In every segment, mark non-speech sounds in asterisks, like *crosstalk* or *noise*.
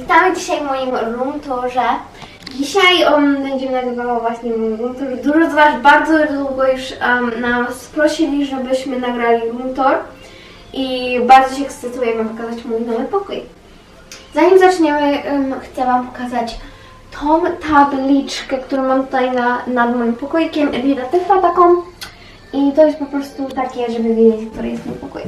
Witamy dzisiaj w moim room tourze. Dzisiaj um, będziemy nagrywały właśnie mój room tour. Dużo z Was bardzo długo już um, nas prosili, żebyśmy nagrali room tour i bardzo się ekscytuję Wam pokazać mój nowy pokój. Zanim zaczniemy, um, chcę Wam pokazać tą tabliczkę, którą mam tutaj na, nad moim pokoikiem, ewidentyfa taką i to jest po prostu takie, żeby wiedzieć, który jest mój pokój.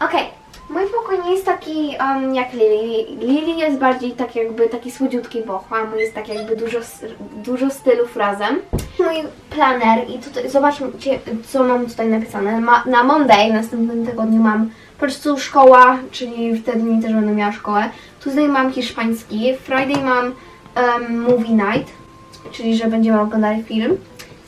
Okej, mój pokój nie jest taki um, jak Lily. Lily jest bardziej tak jakby taki słodziutki bochła, mój jest tak jakby dużo, dużo stylów razem. Mój planer i tutaj zobaczcie co mam tutaj napisane. Ma, na Monday, w następnym tygodniu mam po prostu szkoła, czyli w te dni też będę miała szkołę. Tuesday mam hiszpański, Friday mam um, movie night, czyli że będziemy oglądali film.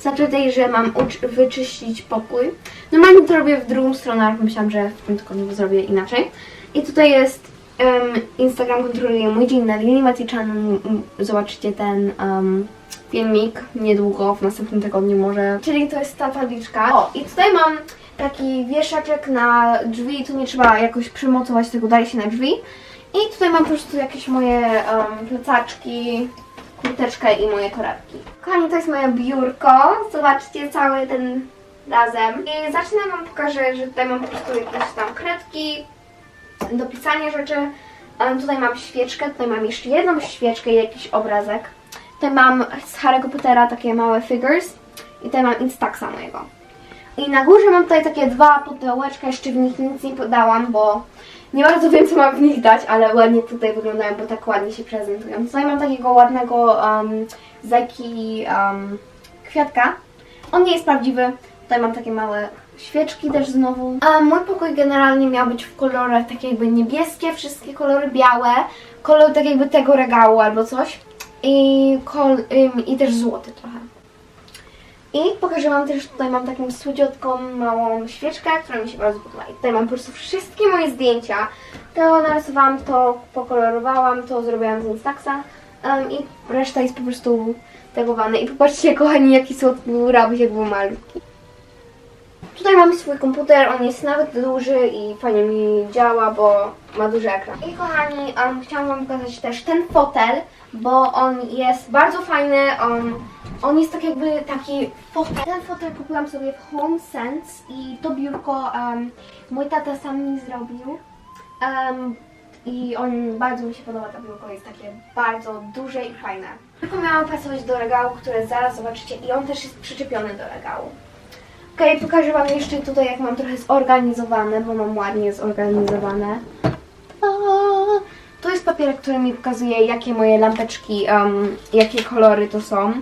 Saturday, że mam wyczyścić pokój. Normalnie to robię w drugą stronę, ale myślałam, że w tym tygodniu zrobię inaczej. I tutaj jest em, Instagram kontroluje mój dzień na linii Mati Channel. Zobaczycie ten em, filmik niedługo, w następnym tygodniu może. Czyli to jest ta tabliczka. O, i tutaj mam taki wieszaczek na drzwi. Tu nie trzeba jakoś przymocować, tylko daje się na drzwi. I tutaj mam po prostu jakieś moje em, plecaczki, kurteczkę i moje torebki. Kochani, to jest moje biurko. Zobaczcie cały ten razem. I zacznę Wam pokażę, że tutaj mam po prostu jakieś tam kredki do pisania rzeczy. Tutaj mam świeczkę, tutaj mam jeszcze jedną świeczkę i jakiś obrazek. Tutaj mam z Harry'ego Pottera takie małe figures i tutaj mam Instaxa mojego. I na górze mam tutaj takie dwa pudełeczka, jeszcze w nich nic nie podałam, bo nie bardzo wiem, co mam w nich dać, ale ładnie tutaj wyglądają, bo tak ładnie się prezentują. Tutaj mam takiego ładnego um, zaki um, kwiatka. On nie jest prawdziwy. Tutaj mam takie małe świeczki też znowu. A mój pokój generalnie miał być w kolorach tak jakby niebieskie, wszystkie kolory białe, kolor tak jakby tego regału albo coś. I, kol, i też złoty trochę. I pokażę Wam też, tutaj mam taką słodziutką, małą świeczkę, która mi się bardzo podoba. I tutaj mam po prostu wszystkie moje zdjęcia. To narysowałam, to pokolorowałam, to zrobiłam z Instaxa um, i reszta jest po prostu tagowane. I popatrzcie, kochani, jaki słodki był rabuś, jak był malutki. Tutaj mamy swój komputer, on jest nawet duży i fajnie mi działa, bo ma duży ekran. I kochani, um, chciałam Wam pokazać też ten fotel, bo on jest bardzo fajny, on, on jest tak jakby taki fotel. Ten fotel kupiłam sobie w Home Sense i to biurko um, mój tata sam mi zrobił. Um, I on bardzo mi się podoba, to biurko jest takie bardzo duże i fajne. Tylko miałam pasować do regału, które zaraz zobaczycie i on też jest przyczepiony do regału. Okej, pokażę Wam jeszcze tutaj, jak mam trochę zorganizowane, bo mam ładnie zorganizowane. To jest papierek, który mi pokazuje, jakie moje lampeczki, um, jakie kolory to są.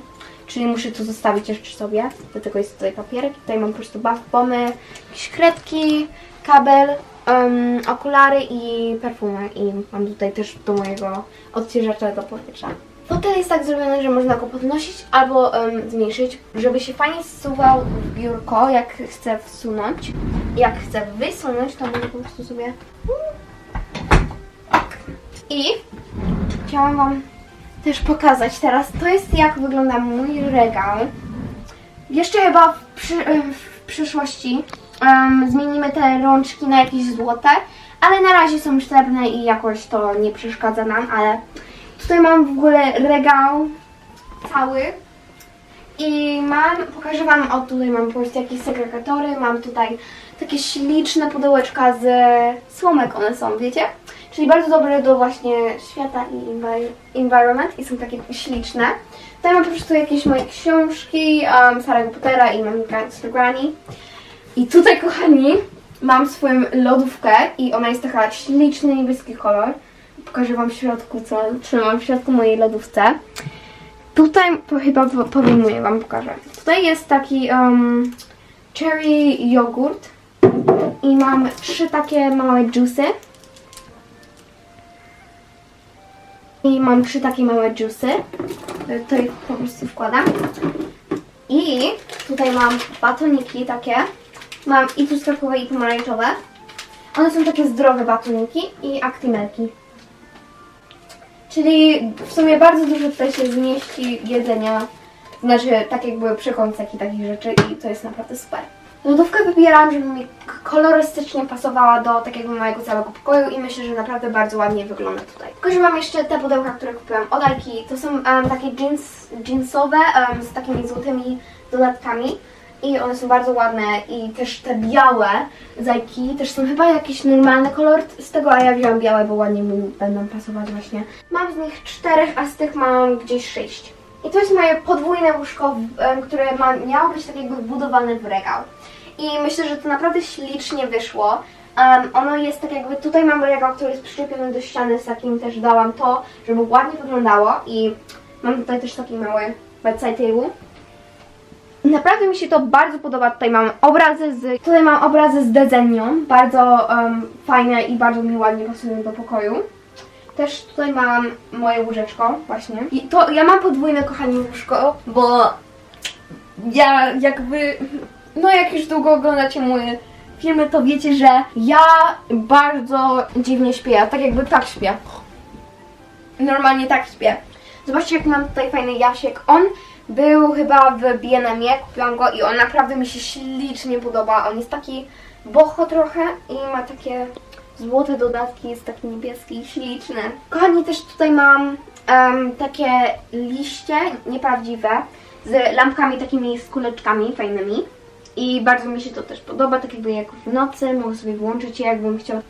Czyli muszę to zostawić jeszcze sobie. Dlatego jest tutaj papierek. Tutaj mam po prostu bath bomby, jakieś kredki, kabel, um, okulary i perfumy. I mam tutaj też do mojego odświeżacza do powietrza. Fotel jest tak zrobiony, że można go podnosić albo em, zmniejszyć, żeby się fajnie zsuwał w biurko, jak chcę wsunąć. Jak chcę wysunąć, to mogę po prostu sobie... Tak. I chciałam Wam też pokazać teraz, to jest jak wygląda mój regał. Jeszcze chyba w, przy, w przyszłości em, zmienimy te rączki na jakieś złote, ale na razie są sztywne i jakoś to nie przeszkadza nam, ale tutaj mam w ogóle regał cały i mam, pokażę Wam, o tutaj mam po prostu jakieś segregatory, mam tutaj takie śliczne pudełeczka z słomek one są, wiecie? Czyli bardzo dobre do właśnie świata i envi- environment i są takie śliczne. Tutaj mam po prostu jakieś moje książki um, Harry'ego Pottera i mam z Granny. I tutaj, kochani, mam swoją lodówkę i ona jest taka śliczny niebieski kolor. Pokażę Wam w środku, co trzymam w środku mojej lodówce. Tutaj chyba po- powinnuję Wam pokażę. Tutaj jest taki um, cherry jogurt i mam trzy takie małe juicy. I mam trzy takie małe juicy. Tutaj po prostu wkładam. I tutaj mam batoniki takie. Mam i truskawkowe i pomarańczowe. One są takie zdrowe batoniki i aktimelki. Czyli w sumie bardzo dużo tutaj się zmieści jedzenia. Znaczy tak jakby przekąsek i takich rzeczy i to jest naprawdę super. Lodówkę wybierałam, żeby mi kolorystycznie pasowała do takiego mojego całego pokoju i myślę, że naprawdę bardzo ładnie wygląda tutaj. Pokażę Wam jeszcze te pudełka, które kupiłam od Alki. To są em, takie jeans, jeansowe em, z takimi złotymi dodatkami i one są bardzo ładne i też te białe zajki też są chyba jakiś normalny kolor z tego, a ja wziąłam białe, bo ładnie mi będą pasować właśnie. Mam z nich czterech, a z tych mam gdzieś sześć. I to jest moje podwójne łóżko, które ma, miało być tak jakby wbudowane w regał. I myślę, że to naprawdę ślicznie wyszło. Um, ono jest tak jakby, tutaj mam regał, który jest przyczepiony do ściany, z takim też dałam to, żeby ładnie wyglądało i mam tutaj też taki mały bedside table. Naprawdę mi się to bardzo podoba. Tutaj mam obrazy z, tutaj mam obrazy z dedzenią, bardzo um, fajne i bardzo mi ładnie pasują do pokoju. Też tutaj mam moje łóżeczko właśnie. I to ja mam podwójne kochani łóżko, bo ja jakby, no jak już długo oglądacie moje filmy, to wiecie, że ja bardzo dziwnie śpię, tak jakby tak śpię. Normalnie tak śpię. Zobaczcie, jak mam tutaj fajny jasiek. On był chyba w BNM-ie, kupiłam go i on naprawdę mi się ślicznie podoba. On jest taki boho trochę i ma takie złote dodatki, jest taki niebieski i śliczny. Kochani, też tutaj mam em, takie liście nieprawdziwe z lampkami takimi z kuleczkami fajnymi. I bardzo mi się to też podoba, tak jakby jak w nocy, mogę sobie włączyć je jakbym chciał.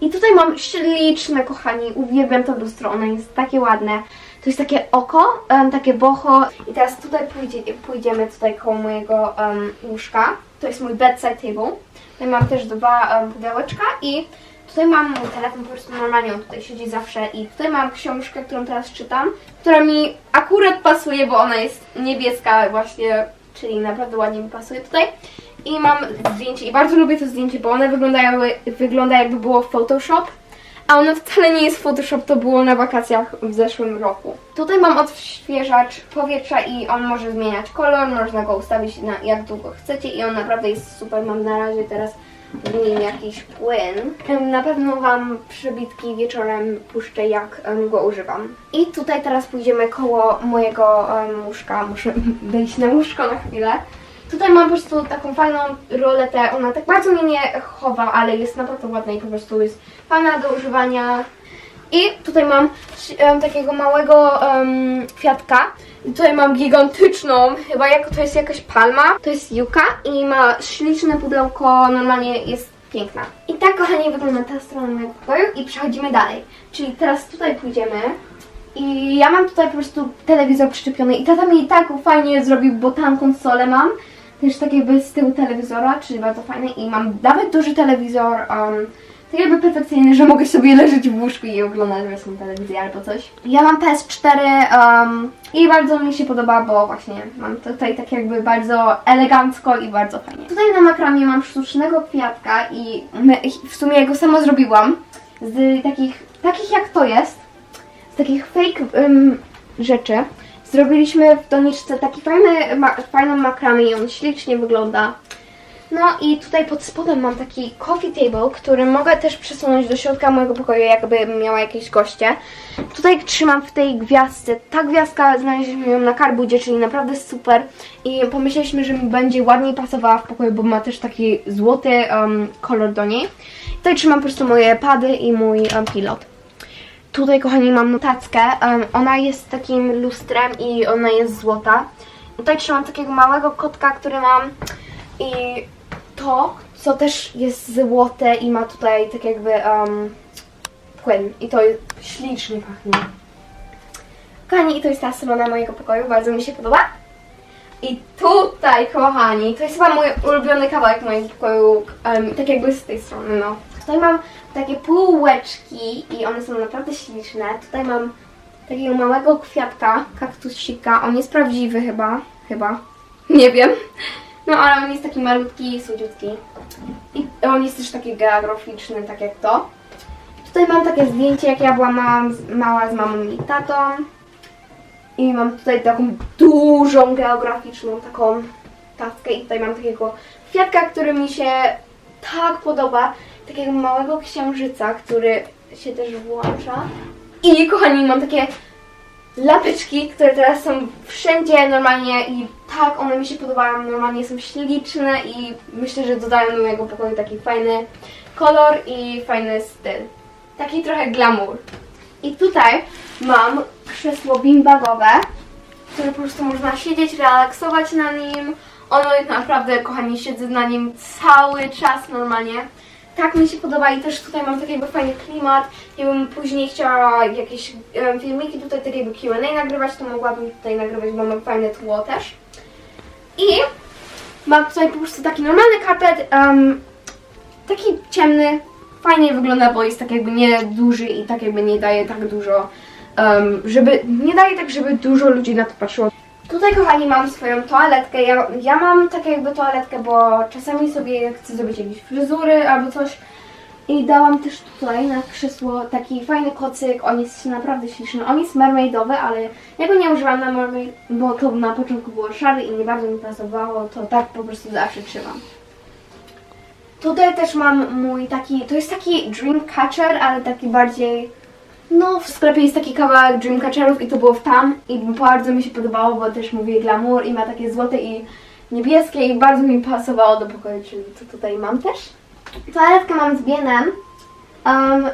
I tutaj mam śliczne, kochani, uwielbiam to lustro, ono jest takie ładne. To jest takie oko, em, takie boho. I teraz tutaj pójdzie, pójdziemy tutaj koło mojego em, łóżka. To jest mój bedside table. Tutaj mam też dwa um, pudełeczka i tutaj mam mój telefon, po prostu normalnie on tutaj siedzi zawsze i tutaj mam książkę, którą teraz czytam, która mi akurat pasuje, bo ona jest niebieska właśnie, czyli naprawdę ładnie mi pasuje tutaj. I mam zdjęcie i bardzo lubię to zdjęcie, bo one wyglądają, wygląda jakby było Photoshop. A ono wcale nie jest Photoshop, to było na wakacjach w zeszłym roku. Tutaj mam odświeżacz powietrza i on może zmieniać kolor, można go ustawić na jak długo chcecie i on naprawdę jest super. Mam na razie teraz w nim jakiś płyn. Na pewno Wam przebitki wieczorem puszczę jak em, go używam. I tutaj teraz pójdziemy koło mojego em, łóżka. Muszę *laughs* wejść na łóżko na chwilę. Tutaj mam po prostu taką fajną roletę, ona tak bardzo mnie nie chowa, ale jest naprawdę ładna i po prostu jest fajna do używania. I tutaj mam em, takiego małego em, kwiatka. I tutaj mam gigantyczną, chyba jak to jest jakaś palma. To jest Yuka i ma śliczne pudełko, normalnie jest piękna. I tak kochani wygląda ta strona mojego pokoju i przechodzimy dalej. Czyli teraz tutaj pójdziemy. I ja mam tutaj po prostu telewizor przyczepiony i tata mi tak fajnie zrobił, bo tam konsolę mam. Też tak jakby z tyłu telewizora, czyli bardzo fajny i mam nawet duży telewizor, um, tak jakby perfekcyjny, że mogę sobie leżeć w łóżku i oglądać właśnie telewizję albo coś. Ja mam PS4 um, i bardzo mi się podoba, bo właśnie mam tutaj tak jakby bardzo elegancko i bardzo fajnie. Tutaj na makramie mam sztucznego kwiatka i my, w sumie go sama zrobiłam z takich, takich jak to jest, z takich fake ym, rzeczy. Zrobiliśmy w doniczce taki fajny, ma, fajną makramę i on ślicznie wygląda. No i tutaj pod spodem mam taki coffee table, który mogę też przesunąć do środka mojego pokoju, jakby miała jakieś goście. Tutaj trzymam w tej gwiazdce. Ta gwiazdka znaleźliśmy ją na karbudzie, czyli naprawdę super. I pomyśleliśmy, że mi będzie ładniej pasowała w pokoju, bo ma też taki złoty um, kolor do niej. Tutaj trzymam po prostu moje pady i mój um, pilot. Tutaj, kochani, mam notackę. Em, ona jest takim lustrem i ona jest złota. Tutaj trzymam takiego małego kotka, który mam i to, co też jest złote i ma tutaj tak jakby em, płyn. I to jest ślicznie pachnie. Kochani, i to jest ta strona mojego pokoju, bardzo mi się podoba. I tutaj, kochani, to jest chyba mój ulubiony kawałek mojego pokoju, em, tak jakby z tej strony, no. Tutaj mam takie półeczki i one są naprawdę śliczne. Tutaj mam takiego małego kwiatka, kaktusika. On jest prawdziwy chyba, chyba, nie wiem. No ale on jest taki malutki, słodziutki. I on jest też taki geograficzny, tak jak to. Tutaj mam takie zdjęcie, jak ja byłam mała, mała z mamą i tatą. I mam tutaj taką dużą geograficzną taką tackę i tutaj mam takiego kwiatka, który mi się tak podoba. Takiego małego księżyca, który się też włącza. I kochani, mam takie lampeczki, które teraz są wszędzie normalnie i tak one mi się podobają, normalnie są śliczne i myślę, że dodają do mojego pokoju taki fajny kolor i fajny styl. Taki trochę glamour. I tutaj mam krzesło beanbagowe, które po prostu można siedzieć, relaksować na nim. Ono jest naprawdę, kochani, siedzę na nim cały czas normalnie. Tak mi się podoba i też tutaj mam taki jakby fajny klimat. Jakbym później chciała jakieś filmiki tutaj tak jakby Q&A nagrywać, to mogłabym tutaj nagrywać, bo mam fajne tło też. I mam tutaj po prostu taki normalny karpet, em, taki ciemny, fajnie wygląda, bo jest tak jakby nie duży i tak jakby nie daje tak dużo, em, żeby, nie daje tak, żeby dużo ludzi na to patrzyło. Tutaj, kochani, mam swoją toaletkę. Ja, ja mam tak jakby toaletkę, bo czasami sobie chcę zrobić jakieś fryzury albo coś. I dałam też tutaj na krzesło taki fajny kocyk. On jest naprawdę śliczny. On jest mermaidowy, ale ja go nie używam na mermaid, bo to na początku było szary i nie bardzo mi pasowało. To tak po prostu zawsze trzymam. Tutaj też mam mój taki, to jest taki Dreamcatcher, ale taki bardziej, no w sklepie jest taki kawałek Dreamcatcherów i to było w tam i bardzo mi się podobało, bo też mówię glamour i ma takie złote i niebieskie i bardzo mi pasowało do pokoju, czyli to tutaj mam też. Toaletkę mam z Bienem. Um,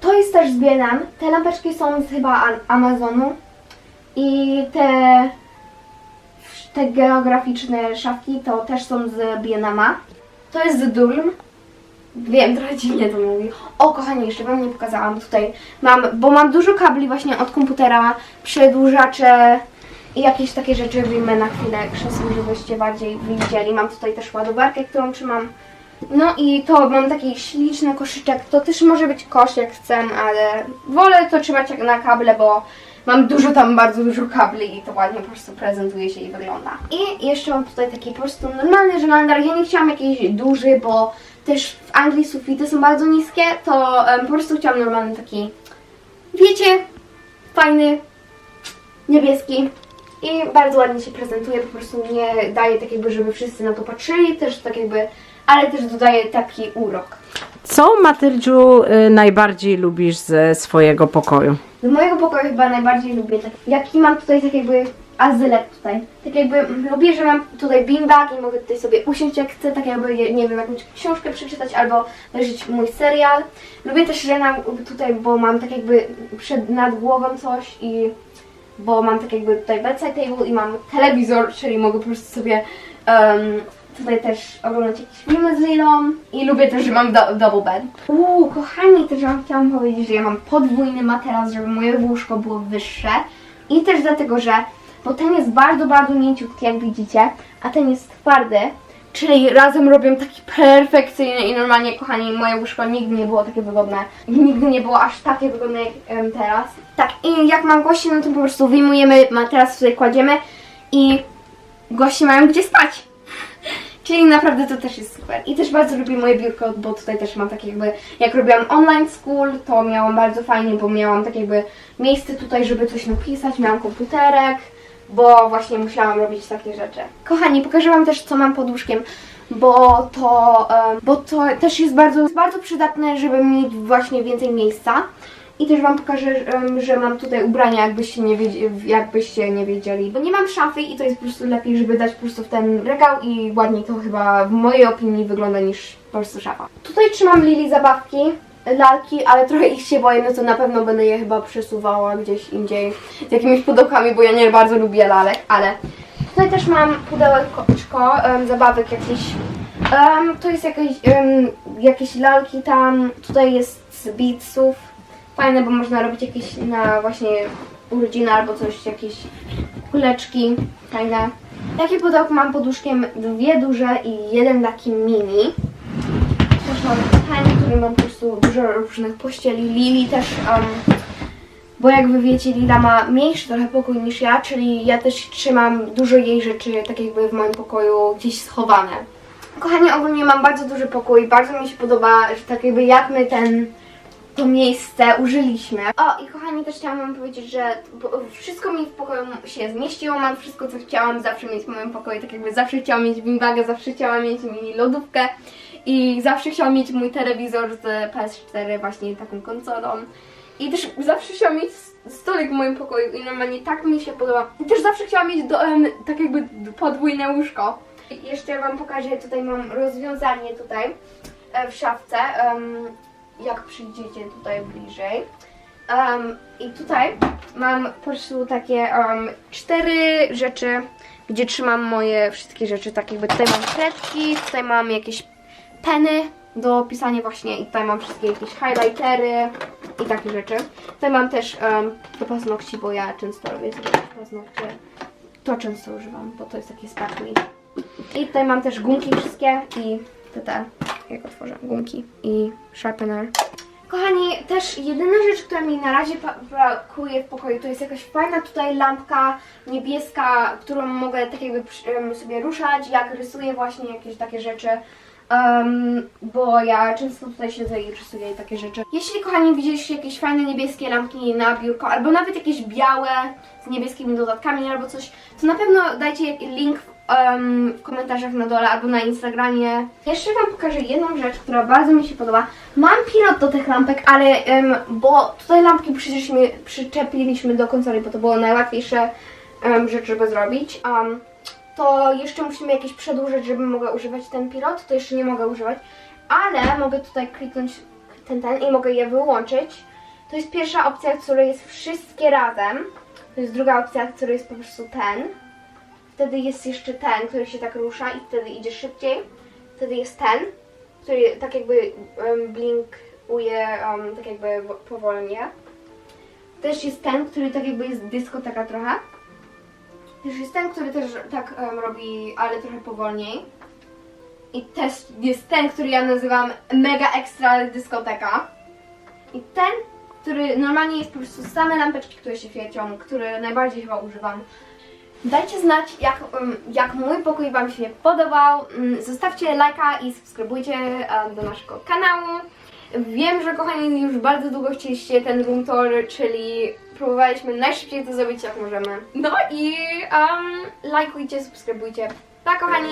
to jest też z Bienem. Te lampeczki są z chyba Am- Amazonu i te te geograficzne szafki to też są z Bienama. To jest z Dulm. Wiem, trochę dziwnie to mówi. O, kochani, jeszcze wam nie pokazałam tutaj. Mam, bo mam dużo kabli właśnie od komputera, przedłużacze i jakieś takie rzeczy wyjmę na chwilę krzesło, żebyście bardziej widzieli. Mam tutaj też ładowarkę, którą trzymam. No i to mam taki śliczny koszyczek. To też może być kosz jak chcę, ale wolę to trzymać jak na kable, bo mam dużo tam, bardzo dużo kabli i to ładnie po prostu prezentuje się i wygląda. I jeszcze mam tutaj taki po prostu normalny żelander. Ja nie chciałam jakiś duży, bo też w Anglii sufity są bardzo niskie, to em, po prostu chciałam normalny taki, wiecie, fajny, niebieski. I bardzo ładnie się prezentuje, po prostu nie daje tak jakby, żeby wszyscy na to patrzyli, też tak jakby, ale też dodaje taki urok. Co, Matyldziu, y, najbardziej lubisz ze swojego pokoju? Do mojego pokoju chyba najbardziej lubię tak, jaki mam tutaj tak jakby azylek tutaj. Tak jakby mm, lubię, że mam tutaj beanbag i mogę tutaj sobie usiąść jak chcę, tak jakby, nie wiem, jakąś książkę przeczytać albo leżeć mój serial. Lubię też, że nam tutaj, bo mam tak jakby przed, nad głową coś i bo mam tak jakby tutaj bedside table i mam telewizor, czyli mogę po prostu sobie em, tutaj też oglądać jakieś filmy z Lilą i lubię też, że mam do, double bed. Uuu, kochani, też wam chciałam powiedzieć, że ja mam podwójny materac, żeby moje łóżko było wyższe i też dlatego, że bo ten jest bardzo, bardzo mięciutki, jak widzicie, a ten jest twardy, Czyli razem robią taki perfekcyjny i normalnie, kochani, moje łóżko nigdy nie było takie wygodne. Nigdy nie było aż takie wygodne jak em, teraz. Tak, i jak mam gości, no to po prostu wyjmujemy materac, tutaj kładziemy i goście mają gdzie spać. Czyli naprawdę to też jest super. I też bardzo lubię moje biurko, bo tutaj też mam takie jakby, jak robiłam online school, to miałam bardzo fajnie, bo miałam tak jakby miejsce tutaj, żeby coś napisać, miałam komputerek, bo właśnie musiałam robić takie rzeczy. Kochani, pokażę Wam też, co mam pod łóżkiem, bo to, bo to też jest bardzo, bardzo przydatne, żeby mieć właśnie więcej miejsca. I też Wam pokażę, że mam tutaj ubrania, jakbyście nie, wiedzie, jakbyście nie wiedzieli. Bo nie mam szafy i to jest po prostu lepiej, żeby dać po prostu w ten regał i ładniej to chyba w mojej opinii wygląda niż po prostu szafa. Tutaj trzymam Lili zabawki, lalki, ale trochę ich się boję, no to na pewno będę je chyba przesuwała gdzieś indziej z jakimiś pudełkami, bo ja nie bardzo lubię lalek, ale tutaj też mam pudełeczko em, zabawek jakieś. Em, to jest jakieś, em, jakieś lalki tam, tutaj jest z beadsów. Fajne, bo można robić jakieś na właśnie urodziny albo coś, jakieś kuleczki fajne. Takie pudełko mam pod łóżkiem, dwie duże i jeden taki mini. Też mam ten, który mam po prostu dużo różnych pościeli. Lili też, um, bo jak wy wiecie, Lila ma mniejszy trochę pokój niż ja, czyli ja też trzymam dużo jej rzeczy, tak jakby w moim pokoju gdzieś schowane. Kochani, ogólnie mam bardzo duży pokój, bardzo mi się podoba, że tak jakby jak my ten to miejsce użyliśmy. O, i kochani, też chciałam wam powiedzieć, że wszystko mi w pokoju się zmieściło, mam wszystko, co chciałam zawsze mieć w moim pokoju, tak jakby zawsze chciałam mieć beanbagę, zawsze chciałam mieć mini lodówkę i zawsze chciałam mieć mój telewizor z PS4 właśnie taką konsolą. I też zawsze chciałam mieć stolik w moim pokoju i normalnie tak mi się podoba. I też zawsze chciałam mieć do, em, tak jakby podwójne łóżko. I jeszcze wam pokażę, tutaj mam rozwiązanie tutaj e, w szafce, em, jak przyjdziecie tutaj bliżej. Em, I tutaj mam po prostu takie em, cztery rzeczy, gdzie trzymam moje wszystkie rzeczy. Tak jakby tutaj mam kredki, tutaj mam jakieś peny do pisania właśnie i tutaj mam wszystkie jakieś highlightery i takie rzeczy. Tutaj mam też em, do paznokci, bo ja często robię sobie paznokcie. To często używam, bo to jest takie sparkly. I tutaj mam też gumki wszystkie i te, te jak otworzę, gumki i sharpener. Kochani, też jedyna rzecz, która mi na razie brakuje w pokoju, to jest jakaś fajna tutaj lampka niebieska, którą mogę tak jakby sobie ruszać, jak rysuję właśnie jakieś takie rzeczy. Em, bo ja często tutaj siedzę i rysuję takie rzeczy. Jeśli kochani widzieliście jakieś fajne niebieskie lampki na biurko, albo nawet jakieś białe z niebieskimi dodatkami albo coś, to na pewno dajcie link em, w komentarzach na dole albo na Instagramie. Jeszcze Wam pokażę jedną rzecz, która bardzo mi się podoba. Mam pilot do tych lampek, ale em, bo tutaj lampki przecieżśmy, przyczepiliśmy do konsoli, bo to było najłatwiejsze em, rzecz, żeby zrobić. Um, to jeszcze musimy jakieś przedłużyć, żebym mogła używać ten pilot, to jeszcze nie mogę używać, ale mogę tutaj kliknąć ten, ten i mogę je wyłączyć. To jest pierwsza opcja, która jest wszystkie razem. To jest druga opcja, która jest po prostu ten. Wtedy jest jeszcze ten, który się tak rusza i wtedy idzie szybciej. Wtedy jest ten, który tak jakby um, blinkuje, um, tak jakby wo- powolnie. Też jest ten, który tak jakby jest dyskoteka trochę. Też jest ten, który też tak em, robi, ale trochę powolniej. I też jest ten, który ja nazywam mega extra dyskoteka. I ten, który normalnie jest po prostu same lampeczki, które się świecą, które najbardziej chyba używam. Dajcie znać, jak, em, jak mój pokój Wam się podobał. Mm, Zostawcie lajka i subskrybujcie e, do naszego kanału. Wiem, że kochani już bardzo długo chcieliście ten room tour, czyli próbowaliśmy najszybciej to zrobić jak możemy. No i um, lajkujcie, subskrybujcie. Pa kochani!